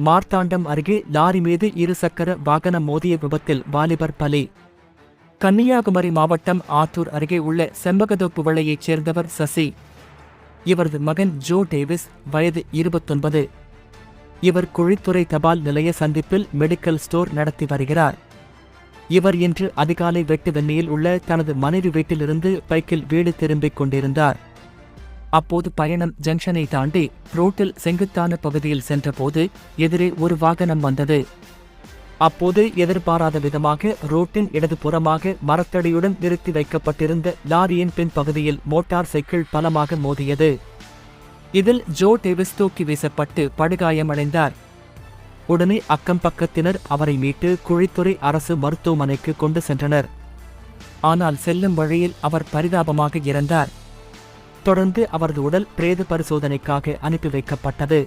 மார்த்தாண்டம் அருகே லாரி மீது இருசக்கர வாகனம் மோதிய விபத்தில் வாலிபர் பலி. கன்னியாகுமரி மாவட்டம் ஆத்தூர் அருகே உள்ள செம்பகதோப்பு வளையைச் சேர்ந்தவர் சசி. இவரது மகன் ஜோ டேவிஸ் வயது இருபத்தொன்பது. இவர் குழித்துறை தபால் நிலைய சந்திப்பில் மெடிக்கல் ஸ்டோர் நடத்தி வருகிறார். இவர் இன்று அதிகாலை வெட்டு வெண்ணியில் உள்ள தனது மனைவி வீட்டிலிருந்து பைக்கில் வீடு திரும்பிக் கொண்டிருந்தார். அப்போது பயணம் ஜங்ஷனை தாண்டி ரோட்டில் செங்குத்தான பகுதியில் சென்றபோது எதிரே ஒரு வாகனம் வந்தது. அப்போது எதிர்பாராத விதமாக ரோட்டின் இடதுபுறமாக மரத்தடியுடன் நிறுத்தி வைக்கப்பட்டிருந்த லாரியின் பின்பகுதியில் மோட்டார் சைக்கிள் பலமாக மோதியது. இதில் ஜோ டேவிஸ் தூக்கி வீசப்பட்டு படுகாயமடைந்தார். உடனே அக்கம் பக்கத்தினர் அவரை மீட்டு குழித்துறை அரசு மருத்துவமனைக்கு கொண்டு சென்றனர். ஆனால் செல்லும் வழியில் அவர் பரிதாபமாக இறந்தார். தொடர்ந்து அவரது உடல் பிரேத பரிசோதனைக்காக அனுப்பி வைக்கப்பட்டது.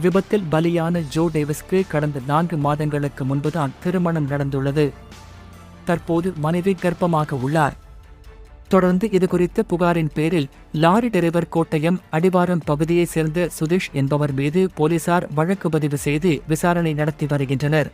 விபத்தில் பலியான ஜோ டேவிஸ்க்கு கடந்த நான்கு மாதங்களுக்கு முன்புதான் திருமணம் நடந்துள்ளது. தற்போது மனைவி கர்ப்பமாக உள்ளார். தொடர்ந்து இதுகுறித்த புகாரின் பேரில் லாரி டிரைவர் கோட்டயம் அடிவாரம் பகுதியைச் சேர்ந்த சுதீஷ் என்பவர் மீது போலீசார் வழக்கு பதிவு செய்து விசாரணை நடத்தி வருகின்றனர்.